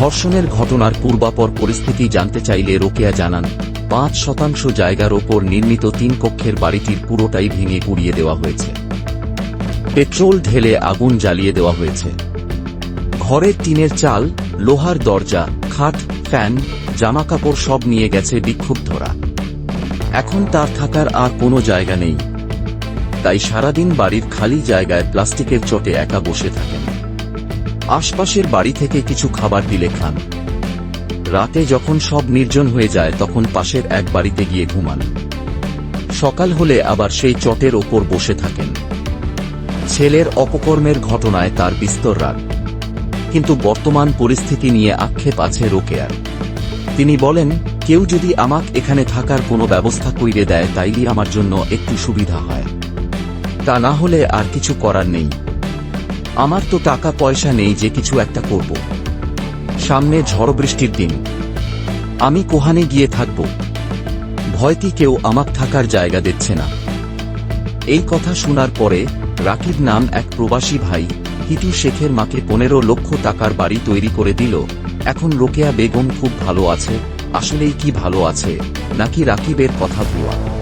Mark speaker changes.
Speaker 1: ধর্ষণের ঘটনার পূর্বাপর পরিস্থিতি জানতে চাইলে রোকেয়া জানান, পাঁচ শতাংশ জায়গার ওপর নির্মিত তিন কক্ষের বাড়িটির পুরোটাই ভেঙে পুড়িয়ে দেওয়া হয়েছে। পেট্রোল ঢেলে আগুন জ্বালিয়ে দেওয়া হয়েছে। ঘরের টিনের চাল, লোহার দরজা, খাট, ফ্যান, জামাকাপড় সব নিয়ে গেছে বিক্ষুব্ধরা। এখন তার থাকার আর কোনো জায়গা নেই। তাই সারাদিন বাড়ির খালি জায়গায় প্লাস্টিকের চটে একা বসে থাকেন। আশপাশের বাড়ি থেকে কিছু খাবার দিলে খান। রাতে যখন সব নির্জন হয়ে যায়, তখন পাশের এক বাড়িতে গিয়ে ঘুমান। সকাল হলে আবার সেই চটের ওপর বসে থাকেন। ছেলের অপকর্মের ঘটনায় তার বিস্তর রাগ। কিন্তু বর্তমান পরিস্থিতি নিয়ে আক্ষেপ আছে রোকেয়ার। তিনি বলেন, কেউ যদি আমাক এখানে থাকার কোনো ব্যবস্থা কইরে দেয়, তাইলে আমার জন্য একটু সুবিধা হয়। তা না হলে আর কিছু করার নেই। আমার তো টাকা পয়সা নেই যে কিছু একটা করব। সামনে ঝড় বৃষ্টির দিন। আমি কোহানে গিয়ে থাকব। ভয়তি কেউ আমাক থাকার জায়গা দিচ্ছে না। এই কথা শোনার পরে রাকিব নাম এক প্রবাসী ভাই হিটু শেখের মাকে পনেরো লক্ষ টাকার বাড়ি তৈরি করে দিল। এখন রোকেয়া বেগম খুব ভালো আছে। আসলেই কি ভালো আছে? নাকি রাকিবের কথা ভুয়া?